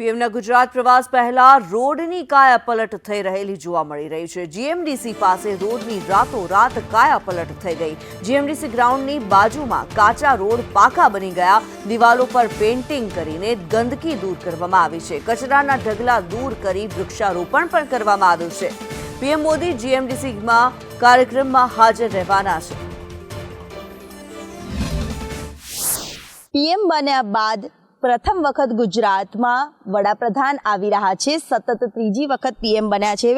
પીએમના ગુજરાત પ્રવાસ પહેલા રોડની કાયા પલટ થઈ રહેલી જોવા મળી રહી છે. જીએમડીસી પાસે રોડની રાતોરાત કાયા પલટ થઈ ગઈ. જીએમડીસી ગ્રાઉન્ડની બાજુમાં કાચા રોડ પાકા બની ગયા. દિવાલો પર પેઇન્ટિંગ કરીને ગંદકી દૂર કરવામાં આવી છે. કચરાના ઢગલા દૂર કરી વૃક્ષારોપણ પણ કરવામાં આવ્યું છે. પીએમ મોદી જીએમડીસીમાં કાર્યક્રમમાં હાજર રહેવાના છે. પીએમ બન્યા બાદ પ્રથમ વખત ગુજરાતમાં વડાપ્રધાન આવી રહ્યા છે. સતત ત્રીજી વખત પીએમ બન્યા છે.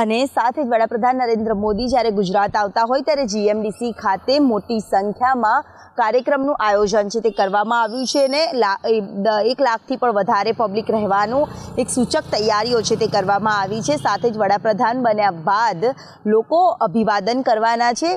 અને સાથે જ વડાપ્રધાન નરેન્દ્ર મોદી જ્યારે ગુજરાત આવતા હોય ત્યારે જીએમડીસી ખાતે મોટી સંખ્યામાં કાર્યક્રમનું આયોજન છે તે કરવામાં આવ્યું છે અને એક લાખથી પણ વધારે પબ્લિક રહેવાનું એક સૂચક તૈયારીઓ છે તે કરવામાં આવી છે. સાથે જ વડાપ્રધાન બન્યા બાદ લોકો અભિવાદન કરવાના છે.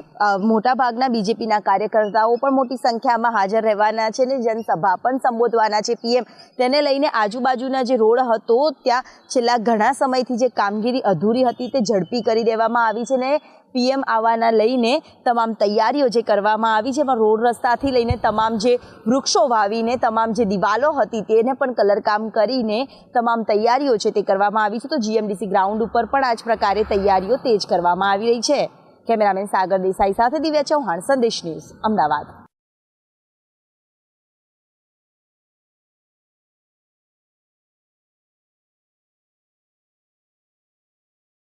મોટાભાગના બીજેપીના કાર્યકર્તાઓ પણ મોટી સંખ્યામાં હાજર રહેવાના છે અને જનસભા પણ સંબોધવાના છે પીએમ. તેને લઈને આજુબાજુના જે રોડ હતો, ત્યાં છેલ્લા ઘણા સમયથી જે કામગીરી અધૂરી હતી તે ઝડપી કરી દેવામાં આવી છે ને પીએમ આવવાના લઈને તમામ તૈયારીઓ જે કરવામાં આવી છે, એમાં રોડ રસ્તાથી લઈને તમામ જે વૃક્ષો વાવીને, તમામ જે દિવાલો હતી તેને પણ કલરકામ કરીને તમામ તૈયારીઓ છે તે કરવામાં આવી છે. તો જીએમડીસી ગ્રાઉન્ડ ઉપર પણ આ જ પ્રકારે તૈયારીઓ તેજ કરવામાં આવી રહી છે. કેમેરામેન સાગર દેસાઈ સાથે દિવ્યા ચૌહાણ, સંદેશ ન્યૂઝ, અમદાવાદ.